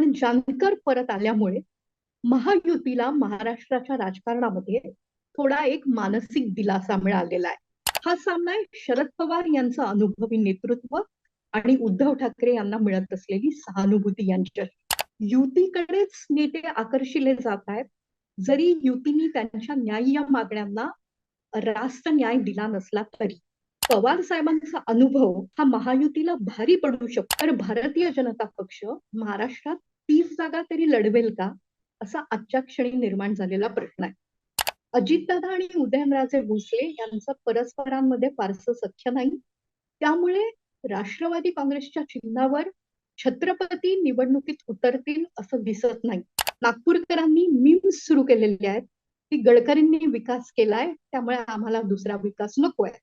पण जानकर परत आल्यामुळे महायुतीला महाराष्ट्राच्या राजकारणामध्ये थोडा एक मानसिक दिलासा मिळालेला आहे. हा सामना शरद पवार यांचं अनुभवी नेतृत्व आणि उद्धव ठाकरे यांना मिळत असलेली सहानुभूती यांच्या युतीकडेच नेते आकर्षिले जात आहेत. जरी युतीने त्यांच्या न्याय्य मागण्यांना रास्त न्याय दिला नसला तरी पवार साहेबांचा अनुभव हा महायुतीला भारी पडू शकतो. तर भारतीय जनता पक्ष महाराष्ट्रात तीस जागा तरी लढवेल का? असा आजच्या क्षणी निर्माण झालेला प्रश्न आहे. अजितदादा आणि उदयनराजे भोसले यांचं परस्परांमध्ये फारसं सख्य नाही. त्यामुळे राष्ट्रवादी काँग्रेसच्या चिन्हावर छत्रपती निवडणुकीत उतरतील असं दिसत नाही. नागपूरकरांनी मीम्स सुरू केलेले आहेत. की गडकरींनी विकास केलाय. त्यामुळे आम्हाला दुसरा विकास नको आहे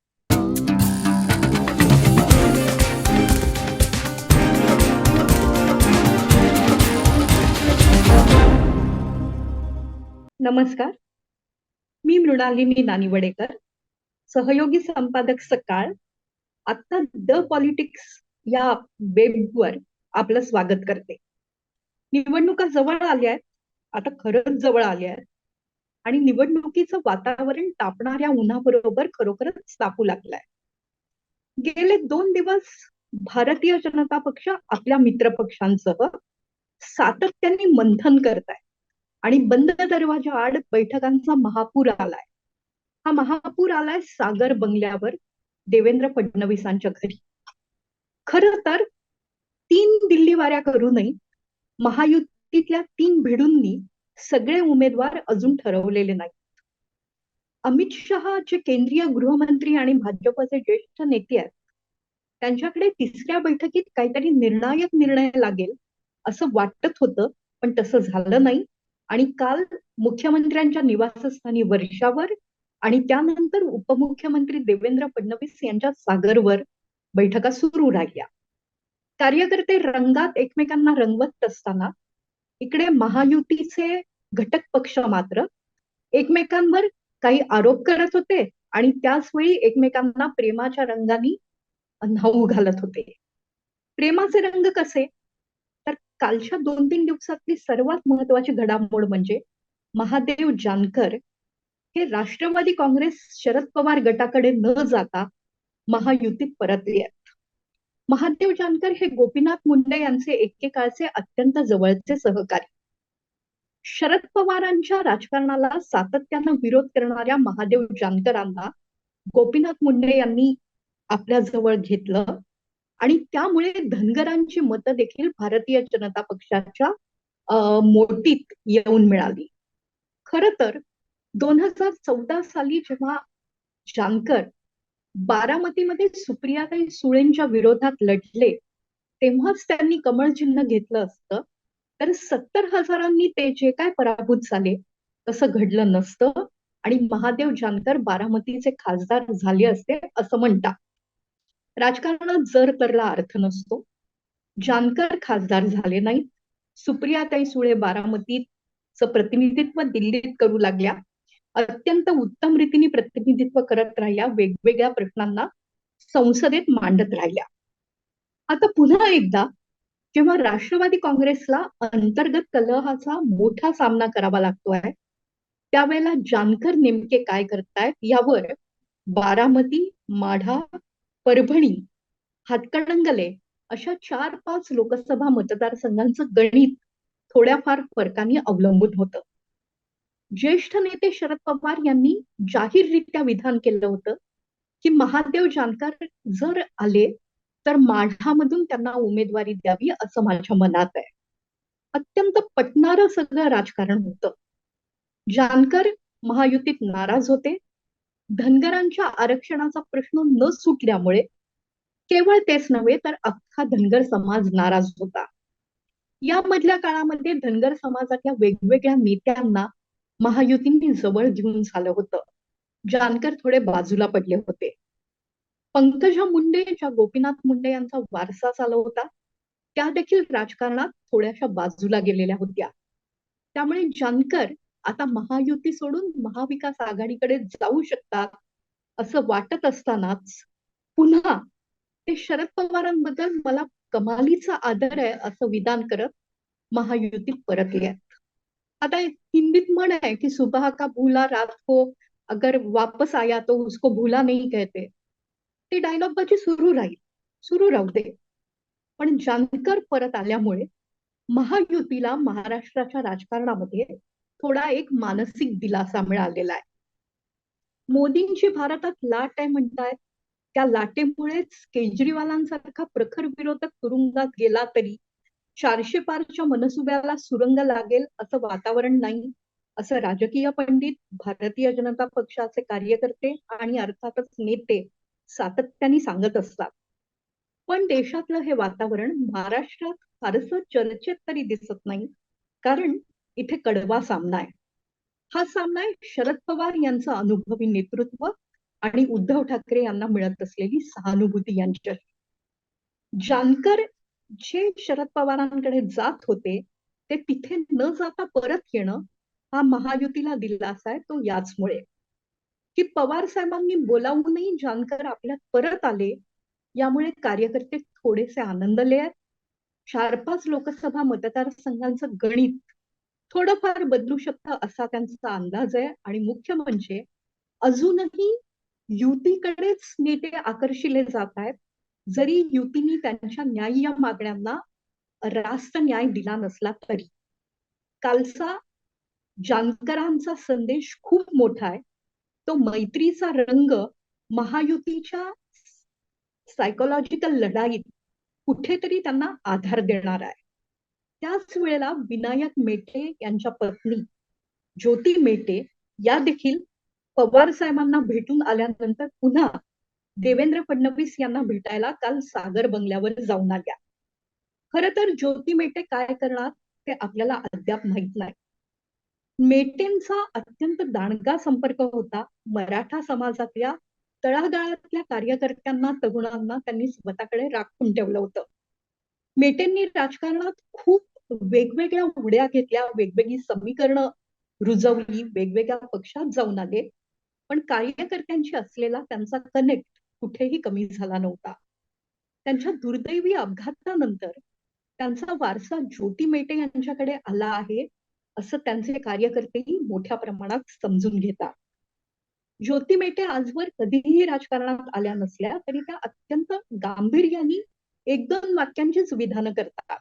नमस्कार. मी मृणालिनी नानिवडेकर सहयोगी संपादक सकाळ. आता द पॉलिटिक्स या वेबवर आपलं स्वागत करते. निवडणुका जवळ आल्या आहेत आता खरंच जवळ आल्या आहेत. आणि निवडणुकीचं वातावरण तापणाऱ्या उन्हाबरोबर खरोखरच तापू लागलाय. गेले दोन दिवस भारतीय जनता पक्ष आपल्या मित्रपक्षांसह सातत्याने मंथन करत आहे. आणि बंद दरवाजा आड बैठकांचा महापूर आलाय. हा महापूर आलाय सागर बंगल्यावर देवेंद्र फडणवीसांच्या घरी. खर तर तीन दिल्ली वाऱ्या करूनही महायुतीतल्या तीन भिडूंनी सगळे उमेदवार अजून ठरवलेले नाहीत. अमित शहा जे केंद्रीय गृहमंत्री आणि भाजपचे ज्येष्ठ नेते आहेत त्यांच्याकडे तिसऱ्या बैठकीत काहीतरी निर्णायक निर्णय लागेल असं वाटत होतं पण तसं झालं नाही. आणि काल मुख्यमंत्र्यांच्या निवासस्थानी वर्षावर आणि त्यानंतर उपमुख्यमंत्री देवेंद्र फडणवीस यांच्या सागरवर बैठका सुरू राहिल्या. कार्यकर्ते रंगात एकमेकांना रंगवत असताना इकडे महायुतीचे घटक पक्ष मात्र एकमेकांवर काही आरोप करत होते आणि त्याच वेळी एकमेकांना प्रेमाच्या रंगाने न्हाऊ घालत होते. प्रेमाचे रंग कसे? कालच्या दोन तीन दिवसातली सर्वात महत्वाची घडामोड म्हणजे महादेव जानकर हे राष्ट्रवादी काँग्रेस शरद पवार गटाकडे न जाता महायुतीत परतले आहेत. महादेव जानकर हे गोपीनाथ मुंडे यांचे एकेकाळचे अत्यंत जवळचे सहकारी. शरद पवारांच्या राजकारणाला सातत्यानं विरोध करणाऱ्या महादेव जानकरांना गोपीनाथ मुंडे यांनी आपल्या जवळ घेतलं. आणि त्यामुळे धनगरांची मतं देखील भारतीय जनता पक्षाच्या मोठीत येऊन मिळाली. खर तर दोन हजार चौदा साली जेव्हा जानकर बारामतीमध्ये सुप्रियाताई सुळेंच्या विरोधात लढले तेव्हाच त्यांनी कमळ चिन्ह घेतलं असतं. तर सत्तर हजारांनी ते जे काय पराभूत झाले तसं घडलं नसतं. आणि महादेव जानकर बारामतीचे खासदार झाले असते असं म्हणतात. राजकारणात जर तरला अर्थ नसतो जानकर खासदार झाले नाहीत सुप्रियाताई सुळे बारामतीच प्रतिनिधित्व दिल्लीत करू लागल्या अत्यंत उत्तम रीतीने प्रतिनिधित्व करत राहिल्या वेगवेगळ्या प्रश्नांना संसदेत मांडत राहिल्या. आता पुन्हा एकदा जेव्हा राष्ट्रवादी काँग्रेसला अंतर्गत कलहाचा मोठा सामना करावा लागतो आहे त्यावेळेला जानकर नेमके काय करतायत यावर बारामती माढा परभणी हातकणंगले अशा चार पाच लोकसभा मतदारसंघांचं गणित थोड्याफार फरकाने अवलंबून होतं. ज्येष्ठ नेते शरद पवार यांनी जाहीररित्या विधान केलं होतं की महादेव जानकर जर आले तर माढामधून त्यांना उमेदवारी द्यावी असं माझ्या मनात आहे. अत्यंत पटणारं सगळं राजकारण होतं. जानकर महायुतीत नाराज होते. धनगरांच्या आरक्षणाचा प्रश्न न सुटल्यामुळे केवळ तेच नव्हे तर अख्खा धनगर समाज नाराज होता. यामधल्या काळामध्ये धनगर समाजातल्या वेगवेगळ्या नेत्यांना महायुतींनी जवळ घेऊन झालं होतं. जानकर थोडे बाजूला पडले होते. पंकजा मुंडे ज्या गोपीनाथ मुंडे यांचा वारसा चालवता त्या देखील राजकारणात थोड्याशा बाजूला गेलेल्या होत्या. त्यामुळे जानकर आता महायुती सोडून महाविकास आघाडीकडे जाऊ शकतात असं वाटत असतानाच पुन्हा ते शरद पवारांबद्दल मला कमालीचा आदर आहे असं विधान करत महायुतीत परतले. आता हिंदीत म्हण आहे की सुबह का भूला रात को अगर वापस आया तो उसको भूला नाही कहते. ते डायलॉग बाजी सुरू राहील सुरू राहू दे. पण जानकर परत आल्यामुळे महायुतीला महाराष्ट्राच्या राजकारणामध्ये थोडा एक मानसिक दिलासा मिळालेला आहे. मोदींची भारतात लाट आहे म्हणतायत त्या लाटेमुळेच केजरीवालांसारखा प्रखर विरोधक तुरुंगात गेला तरी चारशे पारच्या मनसुब्याला सुरंग लागेल असं वातावरण नाही असं राजकीय पंडित भारतीय जनता पक्षाचे कार्यकर्ते आणि अर्थातच नेते सातत्याने सांगत असतात. पण देशातलं हे वातावरण महाराष्ट्रात फारसं चर्चेत तरी दिसत नाही कारण इथे कडवा सामना आहे. हा सामना आहे शरद पवार यांचं अनुभवी नेतृत्व आणि उद्धव ठाकरे यांना मिळत असलेली सहानुभूती यांच्या जानकर जे शरद पवारांकडे जात होते ते तिथे न जाता परत येणं हा महायुतीला दिलासा आहे तो याचमुळे. की पवार साहेबांनी बोलावूनही जानकर आपल्यात परत आले यामुळे कार्यकर्ते थोडेसे आनंदले आहेत चार पाच लोकसभा मतदारसंघांचं गणित थोडंफार बदलू शकतं असा त्यांचा अंदाज आहे. आणि मुख्य म्हणजे अजूनही युतीकडेच नेते आकर्षिले जात आहेत. जरी युतीने त्यांच्या न्याय्य मागण्यांना रास्त न्याय दिला नसला तरी. कालचा जानकरांचा संदेश खूप मोठा आहे. तो मैत्रीचा रंग महायुतीच्या सायकोलॉजिकल लढाईत कुठेतरी त्यांना आधार देणार आहे. त्याच वेळेला विनायक मेटे यांच्या पत्नी ज्योती मेटे या देखील पवार साहेबांना भेटून आल्यानंतर पुन्हा देवेंद्र फडणवीस यांना भेटायला काल सागर बंगल्यावर जाऊन आल्या. खर तर ज्योती मेटे काय करणार ते आपल्याला अद्याप माहीत नाही. मेटेंचा अत्यंत दांडगा संपर्क होता मराठा समाजातल्या तळागाळातल्या कार्यकर्त्यांना तरुणांना त्यांनी स्वतःकडे राखून ठेवलं होतं. मेटेंनी राजकारणात खूप वेगवेगळ्या उड्या घेतल्या वेगवेगळी समीकरणं रुजवली वेगवेगळ्या पक्षात जाऊन आले पण कार्यकर्त्यांशी असलेला त्यांचा कनेक्ट कुठेही कमी झाला नव्हता. त्यांच्या दुर्दैवी अपघातानंतर त्यांचा वारसा ज्योती मेटे यांच्याकडे आला आहे असं त्यांचे कार्यकर्तेही मोठ्या प्रमाणात समजून घेतात. ज्योती मेटे आजवर कधीही राजकारणात आल्या नसल्या तरी त्या अत्यंत गांभीर्याने एक दोन वाक्यांचीच विधानं करतात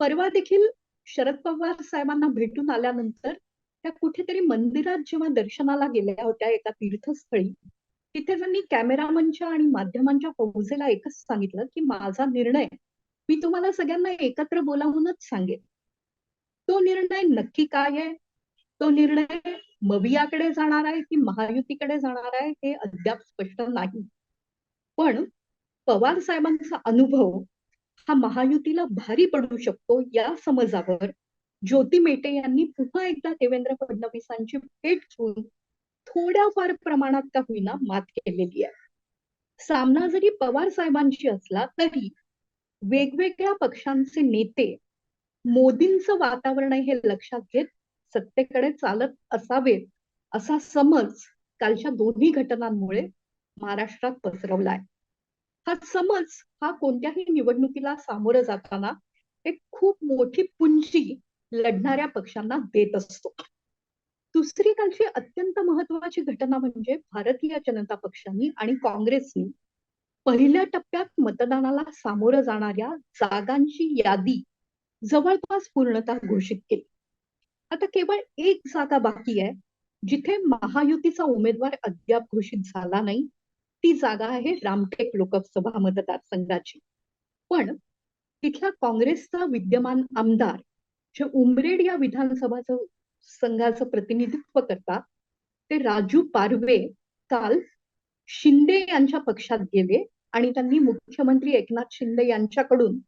परवा देखील शरद पवार साहेबांना भेटून आल्यानंतर त्या कुठेतरी मंदिरात जेव्हा दर्शनाला गेल्या होत्या एका तीर्थस्थळी तिथे त्यांनी कॅमेरामनच्या आणि माध्यमांच्या फौजेला एकच सांगितलं की माझा निर्णय मी तुम्हाला सगळ्यांना एकत्र बोलावूनच सांगेन. तो निर्णय नक्की काय आहे? तो निर्णय मवियाकडे जाणार आहे की महायुतीकडे जाणार आहे हे अद्याप स्पष्ट नाही. पण पवार साहेबांचा अनुभव हा महायुतीला भारी पडू शकतो या समजावर. ज्योती मेटे यांनी पुन्हा एकदा देवेंद्र फडणवीसांची भेट घेऊन थोड्याफार प्रमाणात का होईना मात केलेली आहे. सामना जरी पवार साहेबांशी असला तरी वेगवेगळ्या पक्षांचे नेते मोदींचं वातावरण हे लक्षात घेत सत्तेकडे चालत असावेत असा समज कालच्या दोन्ही घटनांमुळे महाराष्ट्रात पसरवलाय हा समज हा कोणत्याही निवडणुकीला सामोरं जाताना एक खूप मोठी पुंजी लढणाऱ्या पक्षांना देत असतो. दुसरी कालची अत्यंत महत्वाची घटना म्हणजे भारतीय जनता पक्षांनी आणि काँग्रेसनी पहिल्या टप्प्यात मतदानाला सामोरं जाणाऱ्या जागांची यादी जवळपास पूर्णतः घोषित केली. आता केवळ एक जागा बाकी आहे जिथे महायुतीचा उमेदवार अद्याप घोषित झाला नाही ती जागा आहे रामटेक लोकसभा मतदारसंघाची. पण तिथल्या काँग्रेसचा विद्यमान आमदार जे उमरेड या विधानसभाचं संघाचं प्रतिनिधित्व करतात ते राजू पारवे काल शिंदे यांच्या पक्षात गेले आणि त्यांनी मुख्यमंत्री एकनाथ शिंदे यांच्याकडून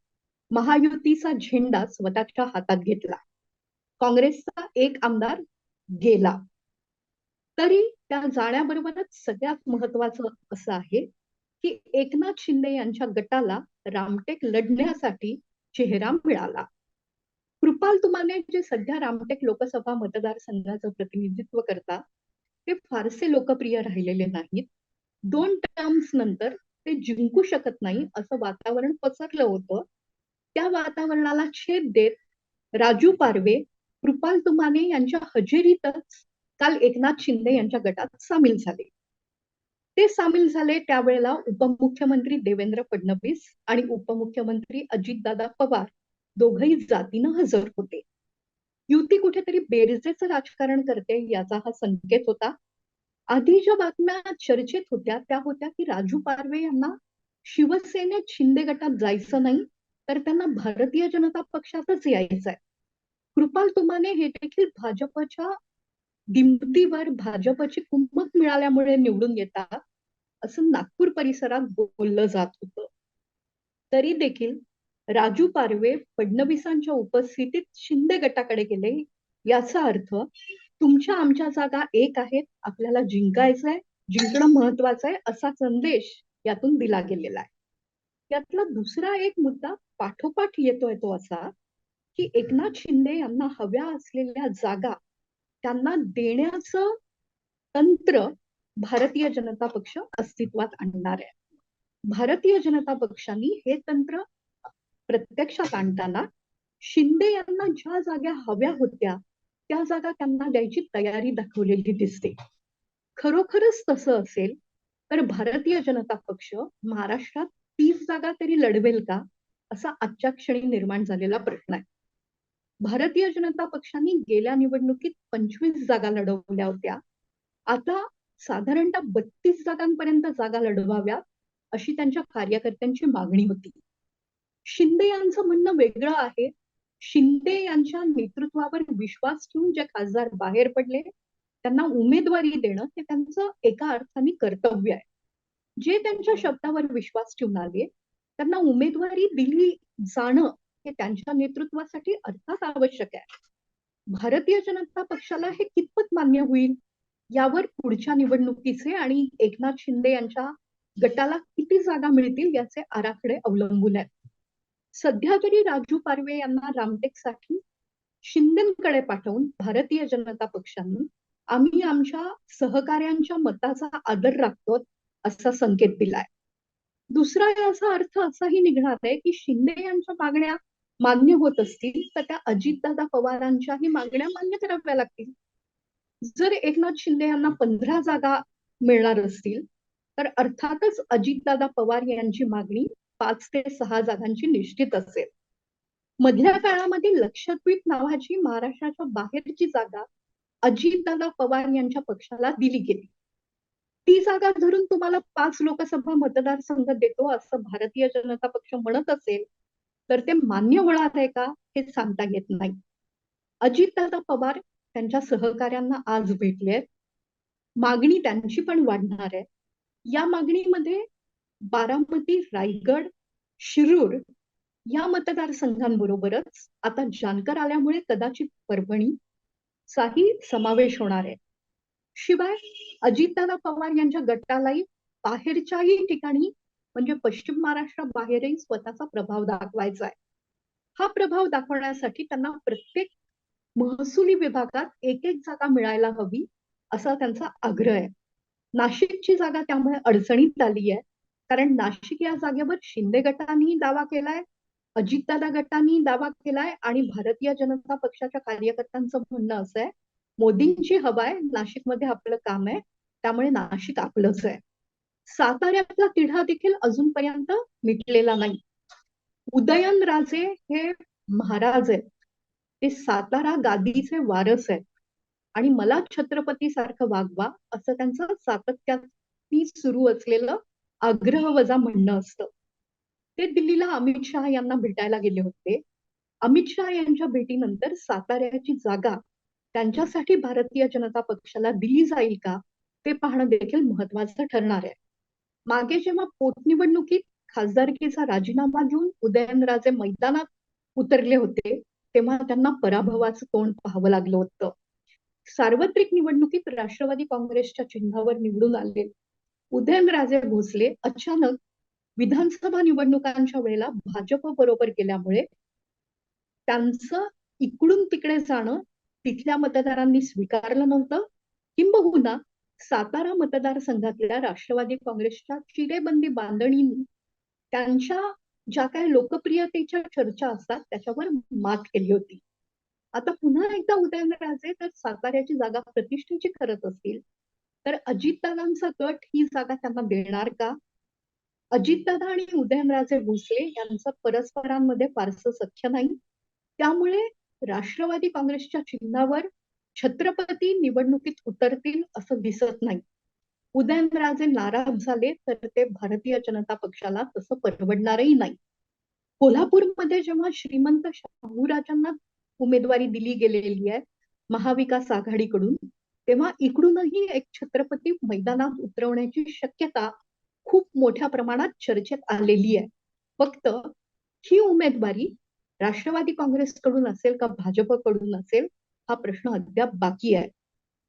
महायुतीचा झेंडा स्वतःच्या हातात घेतला. काँग्रेसचा एक आमदार गेला. तरी त्या जाण्याबरोबरच सगळ्यात महत्वाचं असं आहे की एकनाथ शिंदे यांच्या गटाला रामटेक लढण्यासाठी चेहरा मिळाला. कृपाल तुमाने जे सध्या रामटेक लोकसभा मतदारसंघाचं प्रतिनिधित्व करतात ते फारसे लोकप्रिय राहिलेले नाहीत. दोन टर्म्स नंतर ते जिंकू शकत नाही असं वातावरण पसरलं होतं. त्या वातावरणाला छेद देत राजू पारवे कृपाल तुमाने यांच्या हजेरीतच काल एकनाथ शिंदे यांच्या गटात सामील झाले. ते सामील झाले त्यावेळेला उपमुख्यमंत्री देवेंद्र फडणवीस आणि उपमुख्यमंत्री अजितदादा पवार दोघही जातीनं हजर होते. युती कुठेतरी बेरजेचं राजकारण करते याचा हा संकेत होता. आधी ज्या बातम्या चर्चेत होत्या त्या होत्या की राजू पारवे यांना शिवसेनेत शिंदे गटात जायचं नाही तर त्यांना भारतीय जनता पक्षातच यायचंय. कृपाल तुमाने हे देखील भाजपच्या दिमतीवर भाजपची कुमक मिळाल्यामुळे निवडून येतात असं नागपूर परिसरात बोललं जात होतं. तरी देखील राजू पारवे फडणवीसांच्या उपस्थितीत शिंदे गटाकडे गेले याचा अर्थ तुमच्या आमच्या जागा एक आहेत आपल्याला जिंकायचंय जिंकणं महत्वाचं आहे असा संदेश यातून दिला गेलेला आहे. यातला दुसरा एक मुद्दा पाठोपाठ येतोय तो असा की एकनाथ शिंदे यांना हव्या असलेल्या जागा त्यांना देण्याचं तंत्र भारतीय जनता पक्ष अस्तित्वात आणणार आहे. भारतीय जनता पक्षाने हे तंत्र प्रत्यक्षात आणताना शिंदे यांना ज्या जागा हव्या होत्या त्या जागा त्यांना द्यायची तयारी दाखवलेली दिसते. खरोखरच तसं असेल तर भारतीय जनता पक्ष महाराष्ट्रात तीस जागा तरी लढवेल का असा आजच्या क्षणी निर्माण झालेला प्रश्न आहे. भारतीय जनता पक्षाने गेल्या निवडणुकीत पंचवीस जागा लढवल्या होत्या. आता साधारणतः बत्तीस जागांपर्यंत जागा लढवाव्यात अशी त्यांच्या कार्यकर्त्यांची मागणी होती. शिंदे यांचं म्हणणं वेगळं आहे. शिंदे यांच्या नेतृत्वावर विश्वास ठेवून जे खासदार बाहेर पडले त्यांना उमेदवारी देणं हे त्यांचं एका अर्थाने कर्तव्य आहे. जे त्यांच्या शब्दावर विश्वास ठेवून आले त्यांना उमेदवारी दिली जाणं हे त्यांच्या नेतृत्वासाठी अर्थात आवश्यक आहे. भारतीय जनता पक्षाला हे कितपत मान्य होईल? यावर पुढच्या निवडणुकीचे आणि एकनाथ शिंदे यांच्या गटाला किती जागा मिळतील याचे आराखडे अवलंबून आहेत. सध्या तरी राजू पारवे यांना रामटेकसाठी शिंदेकडे पाठवून भारतीय जनता पक्षाने आम्ही आमच्या सहकार्यांच्या मताचा आदर राखतो असा संकेत दिलाय. दुसरा याचा अर्थ असाही निघणार आहे की शिंदे यांच्या मागण्या मान्य होत असतील तर त्या अजितदादा पवारांच्याही मागण्या मान्य कराव्या लागतील. जर एकनाथ शिंदे यांना पंधरा जागा मिळणार असतील तर अर्थातच अजितदादा पवार यांची मागणी पाच ते सहा जागांची निश्चित असेल. मधल्या काळामध्ये लक्षद्वीप नावाची महाराष्ट्राच्या बाहेरची जागा अजितदादा पवार यांच्या पक्षाला दिली गेली. ती जागा धरून तुम्हाला पाच लोकसभा मतदारसंघ देतो असं भारतीय जनता पक्ष म्हणत असेल तर ते मान्य होणार आहे का हे सांगता येत नाही. अजितदादा पवार त्यांच्या सहकाऱ्यांना आज भेटले आहेत मागणी त्यांची पण वाढणार आहे. या मागणीमध्ये बारामती रायगड शिरूर या मतदारसंघांबरोबरच आता जानकर आल्यामुळे कदाचित परभणी चाही समावेश होणार आहे. शिवाय अजितदादा पवार यांच्या गटालाही बाहेरच्याही ठिकाणी म्हणजे पश्चिम महाराष्ट्राबाहेरही स्वतःचा प्रभाव दाखवायचा आहे. हा प्रभाव दाखवण्यासाठी त्यांना प्रत्येक महसुली विभागात एक एक जागा मिळायला हवी असा त्यांचा आग्रह आहे. नाशिकची जागा त्यामुळे अडचणीत आली आहे कारण नाशिक या जागेवर शिंदे गटांनी दावा केलाय अजितदादा गटांनी दावा केलाय आणि भारतीय जनता पक्षाच्या कार्यकर्त्यांचं म्हणणं असं आहे मोदींची हवा आहे नाशिकमध्ये आपलं काम आहे त्यामुळे नाशिक आपलंच आहे. साताऱ्यातला तिढा देखील अजूनपर्यंत मिटलेला नाही. उदयन राजे हे महाराज आहेत. ते सातारा गादीचे वारस आहेत. आणि मला छत्रपती सारखं वागवा असं त्यांचं सातत्याने सुरू असलेलं आग्रह वजा म्हणणं असतं. ते दिल्लीला अमित शहा यांना भेटायला गेले होते. अमित शहा यांच्या भेटीनंतर साताऱ्याची जागा त्यांच्यासाठी भारतीय जनता पक्षाला दिली जाईल का ते पाहणं देखील महत्वाचं ठरणार आहे. मागे जेव्हा पोटनिवडणुकीत खासदारकीचा राजीनामा घेऊन उदयनराजे मैदानात उतरले होते तेव्हा त्यांना पराभवाचं तोंड पाहावं लागलं होतं. सार्वत्रिक निवडणुकीत राष्ट्रवादी काँग्रेसच्या चिन्हावर निवडून आले. उदयनराजे भोसले अचानक विधानसभा निवडणुकांच्या वेळेला भाजप बरोबर गेल्यामुळे त्यांचं इकडून तिकडे जाणं तिथल्या मतदारांनी स्वीकारलं नव्हतं. किंबहुना सातारा मतदारसंघातल्या राष्ट्रवादी काँग्रेसच्या चिरेबंदी बांधणींनी त्यांच्या ज्या काही लोकप्रियतेच्या चर्चा असतात त्याच्यावर मात केली होती. आता पुन्हा एकदा उदयनराजे तर साताऱ्याची जागा प्रतिष्ठेची करत असतील तर अजितदादांचा गट ही जागा त्यांना देणार का? अजितदादा आणि उदयनराजे भोसले यांचं परस्परांमध्ये फारसं सख्य नाही. त्यामुळे राष्ट्रवादी काँग्रेसच्या चिन्हावर छत्रपती निवडणुकीत उतरतील असं दिसत नाही. उदयनराजे नाराज झाले तर ते भारतीय जनता पक्षाला तसं परवडणारही नाही. कोल्हापूरमध्ये जेव्हा श्रीमंत शाहूराजांना उमेदवारी दिली गेलेली आहे महाविकास आघाडीकडून तेव्हा इकडूनही एक छत्रपती मैदानात उतरवण्याची शक्यता खूप मोठ्या प्रमाणात चर्चेत आलेली आहे. फक्त ही उमेदवारी राष्ट्रवादी काँग्रेसकडून असेल का भाजपकडून असेल हा प्रश्न अद्याप बाकी आहे.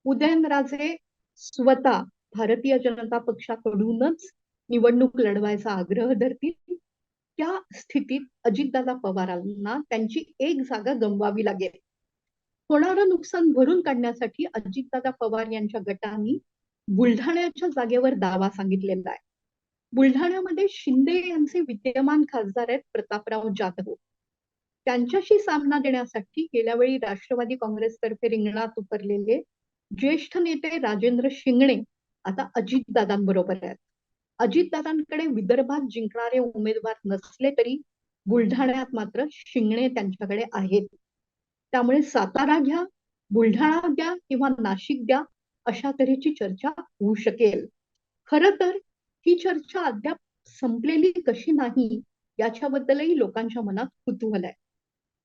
उदयनराजे स्वतः भारतीय जनता पक्षाकडूनच निवडणूक लढवायचा आग्रह धरतील. त्या स्थितीत अजितदादा पवारांना त्यांची एक जागा गमवावी लागेल. होणारं नुकसान भरून काढण्यासाठी अजितदादा पवार यांच्या गटाने बुलढाण्याच्या जागेवर दावा सांगितलेला आहे. बुलढाण्यामध्ये शिंदे यांचे विद्यमान खासदार आहेत प्रतापराव जाधव. त्यांच्याशी सामना देण्यासाठी गेल्या वेळी राष्ट्रवादी काँग्रेसतर्फे रिंगणात उतरलेले ज्येष्ठ नेते राजेंद्र शिंगणे आता अजितदादांबरोबर आहेत. अजितदादांकडे विदर्भात जिंकणारे उमेदवार नसले तरी बुलढाण्यात मात्र शिंगणे त्यांच्याकडे आहेत. त्यामुळे सातारा घ्या बुलढाणा द्या किंवा नाशिक द्या अशा तऱ्हेची चर्चा होऊ शकेल. खर तर ही चर्चा अद्याप संपलेली कशी नाही याच्याबद्दलही लोकांच्या मनात कुतूहल आहे.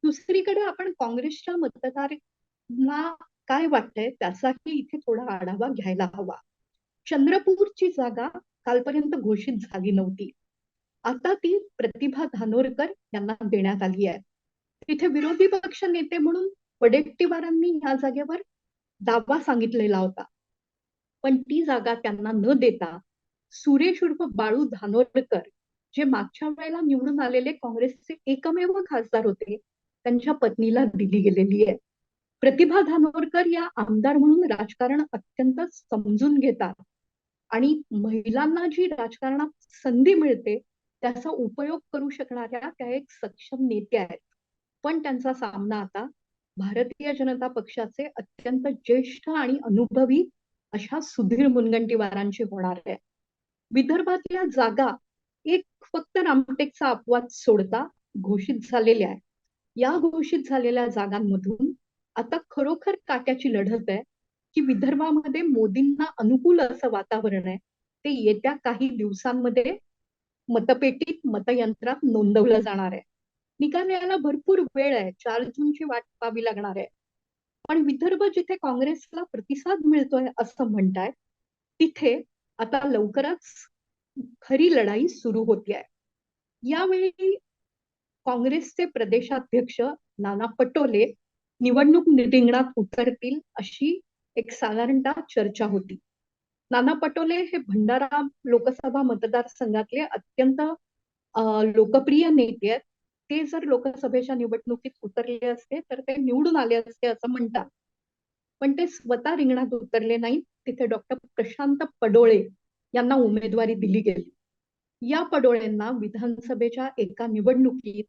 दुसरीकडे आपण काँग्रेसच्या मतदारांना काय वाटतंय त्याचाही इथे थोडा आढावा घ्यायला हवा. चंद्रपूरची जागा कालपर्यंत घोषित झाली नव्हती. आता ती प्रतिभा धानोरकर यांना देण्यात आली आहे. तिथे विरोधी पक्ष नेते म्हणून वडेट्टीवारांनी या जागेवर दावा सांगितलेला होता. पण ती जागा त्यांना न देता सुरेश उर्फ बाळू धानोरकर जे मागच्या वेळेला निवडून आलेले काँग्रेसचे एकमेव खासदार होते त्यांच्या पत्नीला दिली गेलेली आहे. प्रतिभा धानोरकर या आमदार म्हणून राजकारण अत्यंत समजून घेतात. आणि महिलांना जी राजकारणात संधी मिळते त्याचा उपयोग करू शकणाऱ्या त्या एक सक्षम नेत्या आहेत. पण त्यांचा सामना आता भारतीय जनता पक्षाचे अत्यंत ज्येष्ठ आणि अनुभवी अशा सुधीर मुनगंटीवारांची होणार आहे. विदर्भातल्या जागा एक फक्त रामटेकचा अपवाद सोडता घोषित झालेल्या आहे या घोषित झालेल्या जागांमधून आता खरोखर काट्याची लढत आहे की विदर्भामध्ये मोदींना अनुकूल असं वातावरण आहे ते येत्या काही दिवसांमध्ये मतपेटीत मतयंत्रात नोंदवलं जाणार आहे. निकाल यायला भरपूर वेळ आहे चार जूनची वाट पाहावी लागणार आहे. पण विदर्भ जिथे काँग्रेसला प्रतिसाद मिळतोय असं म्हणताय तिथे आता लवकरच खरी लढाई सुरू होतीये. यावेळी काँग्रेसचे प्रदेशाध्यक्ष नाना पटोले निवडणूक रिंगणात उतरतील अशी एक साधारणतः चर्चा होती. नाना पटोले हे भंडारा लोकसभा मतदारसंघातले अत्यंत लोकप्रिय नेते आहेत. ते जर लोकसभेच्या निवडणुकीत उतरले असते तर ते निवडून आले असते असं म्हणतात. पण ते स्वतः रिंगणात उतरले नाही तिथे डॉक्टर प्रशांत पडोळे यांना उमेदवारी दिली गेली. या पडोळेंना विधानसभेच्या एका निवडणुकीत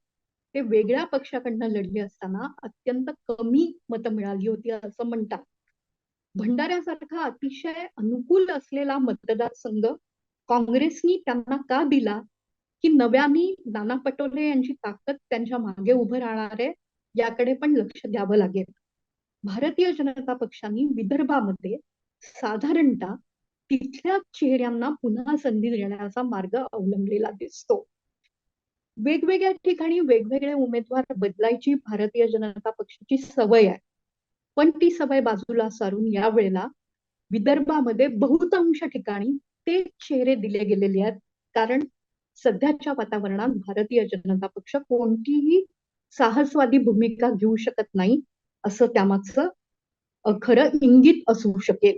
ते वेगळ्या पक्षाकडनं लढले असताना अत्यंत कमी मतं मिळाली होती असं म्हणतात. भंडाऱ्यासारखा अतिशय अनुकूल असलेला मतदारसंघ काँग्रेसनी त्यांना का दिला? की नव्याने नाना पटोले यांची ताकद त्यांच्या मागे उभं राहणार आहे याकडे पण लक्ष द्यावं लागेल. भारतीय जनता पक्षाने विदर्भामध्ये साधारणतः तिथल्या चेहऱ्यांना पुन्हा संधी देण्याचा मार्ग अवलंबलेला दिसतो. वेगवेगळ्या ठिकाणी वेगवेगळे उमेदवार बदलायची भारतीय जनता पक्षाची सवय आहे. पण ती सवय बाजूला सारून यावेळेला विदर्भामध्ये बहुतांश ठिकाणी ते चेहरे दिले गेलेले आहेत. कारण सध्याच्या वातावरणात भारतीय जनता पक्ष कोणतीही साहसवादी भूमिका घेऊ शकत नाही असं त्यामागचं खरं इंगित असू शकेल.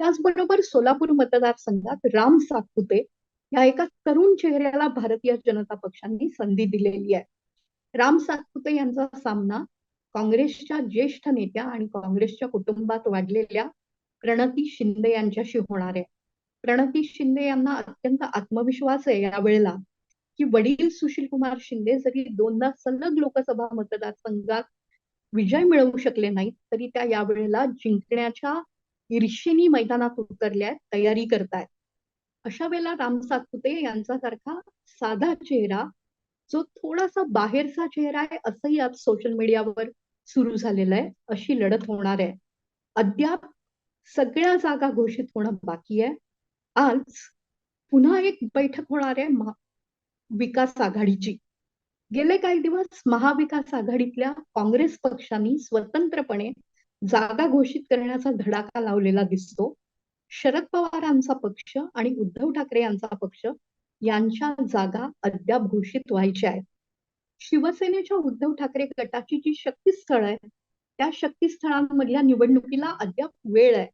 त्याचबरोबर सोलापूर मतदारसंघात राम सातपुते या एका तरुण चेहऱ्याला भारतीय जनता पक्षांनी संधी दिलेली आहे. राम सातपुते यांचा सामना काँग्रेसच्या ज्येष्ठ नेत्या आणि काँग्रेसच्या कुटुंबात वाढलेल्या प्रणती शिंदे यांच्याशी होणार आहे. प्रणती शिंदे यांना अत्यंत आत्मविश्वास आहे या वेळेला की वडील सुशील कुमार शिंदे जरी दोनदा सलग लोकसभा मतदारसंघात विजय मिळवू शकले नाहीत तरी त्या यावेळेला जिंकण्याच्या ईर्षेनी मैदानात उतरल्या तयारी करतायत. अशा वेळेला राम सातपुते यांच्यासारखा साधा चेहरा जो थोडासा बाहेरचा चेहरा आहे असंही आज सोशल मीडियावर सुरू झालेलं आहे. अशी लढत होणार आहे. अद्याप सगळ्या जागा घोषित होणं बाकी आहे. आज पुन्हा एक बैठक होणार आहे विकास आघाडीची. गेले काही दिवस महाविकास आघाडीतल्या काँग्रेस पक्षांनी स्वतंत्रपणे जागा घोषित करण्याचा धडाका लावलेला दिसतो. शरद पवारांचा पक्ष आणि उद्धव ठाकरे यांचा पक्ष यांच्या जागा अद्याप घोषित व्हायच्या आहेत. शिवसेनेच्या उद्धव ठाकरे गटाची जी शक्तीस्थळ आहे त्या शक्तीस्थळांमधल्या निवडणुकीला अद्याप वेळ आहे.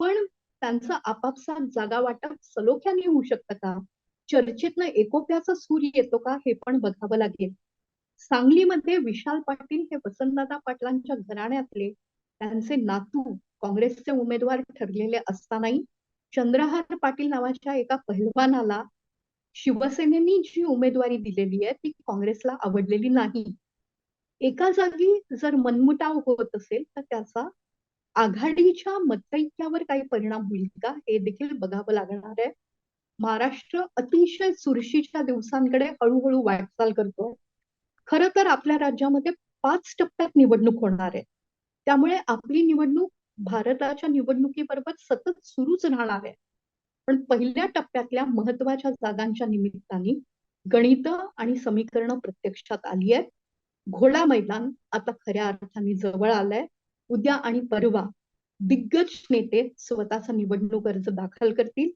पण त्यांचं आपापसात जागा वाटप सलोख्याने होऊ शकतं का? चर्चेतनं एकोप्याचा सूर येतो का हे पण बघावं लागेल. सांगलीमध्ये विशाल पाटील हे वसंतदादा पाटलांच्या घराण्यातले त्यांचे नातू काँग्रेसचे उमेदवार ठरलेले असतानाही चंद्रहार पाटील नावाच्या एका पहिलवानाला शिवसेनेनी जी उमेदवारी दिलेली आहे ती काँग्रेसला आवडलेली नाही. एका जागी जर मनमुटाव होत असेल तर त्याचा आघाडीच्या मतैक्यावर काही परिणाम होईल का हे देखील बघावं लागणार आहे. महाराष्ट्र अतिशय चुरशीच्या दिवसांकडे हळूहळू वाटचाल करतोय. खर तर आपल्या राज्यामध्ये पाच टप्प्यात निवडणूक होणार आहे. त्यामुळे आपली निवडणूक भारताच्या निवडणुकीबरोबर सतत सुरूच राहणार आहे. पण पहिल्या टप्प्यातल्या महत्त्वाच्या जागांच्या निमित्ताने गणित आणि समीकरण प्रत्यक्षात आली आहेत. घोडा मैदान आता खऱ्या अर्थाने जवळ आलंय. उद्या आणि परवा दिग्गज नेते स्वतःचा निवडणूक अर्ज दाखल करतील.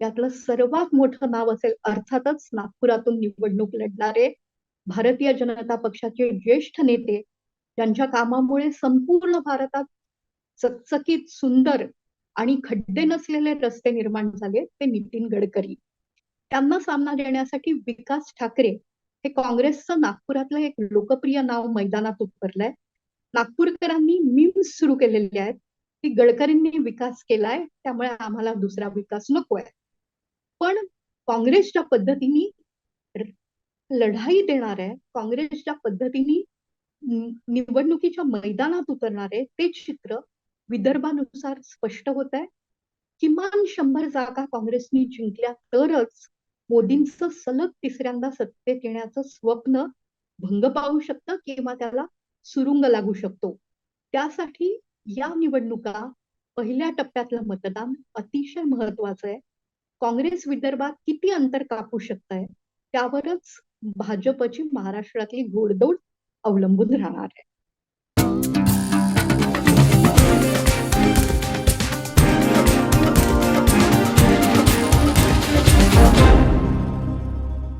यातलं सर्वात मोठं नाव असेल अर्थातच नागपुरातून निवडणूक लढणारे भारतीय जनता पक्षाचे ज्येष्ठ नेते ज्यांच्या कामामुळे संपूर्ण भारतात चकचकीत सुंदर आणि खड्डे नसलेले रस्ते निर्माण झाले ते नितीन गडकरी. त्यांना सामना देण्यासाठी विकास ठाकरे हे काँग्रेसचं नागपुरातलं एक लोकप्रिय नाव मैदानात उतरलंय. नागपूरकरांनी मीम्स सुरू केलेले आहेत. की गडकरींनी विकास केलाय त्यामुळे आम्हाला दुसरा विकास नकोय. पण काँग्रेसच्या पद्धतीने लढाई देणार आहे काँग्रेसच्या पद्धतीने निवडणुकीच्या मैदानात उतरणारे ते चित्र विदर्भानुसार स्पष्ट होत आहे. किमान शंभर जागा काँग्रेसनी जिंकल्या तरच मोदींचं सलग तिसऱ्यांदा सत्तेत येण्याचं स्वप्न भंग पाहू शकतं किंवा त्याला सुरुंग लागू शकतो. त्यासाठी या निवडणुका पहिल्या टप्प्यातलं मतदान अतिशय महत्वाचं आहे. काँग्रेस विदर्भात किती अंतर कापू शकत आहे त्यावरच भाजपची महाराष्ट्रातली घोडदौड अवलंबून राहणार आहे.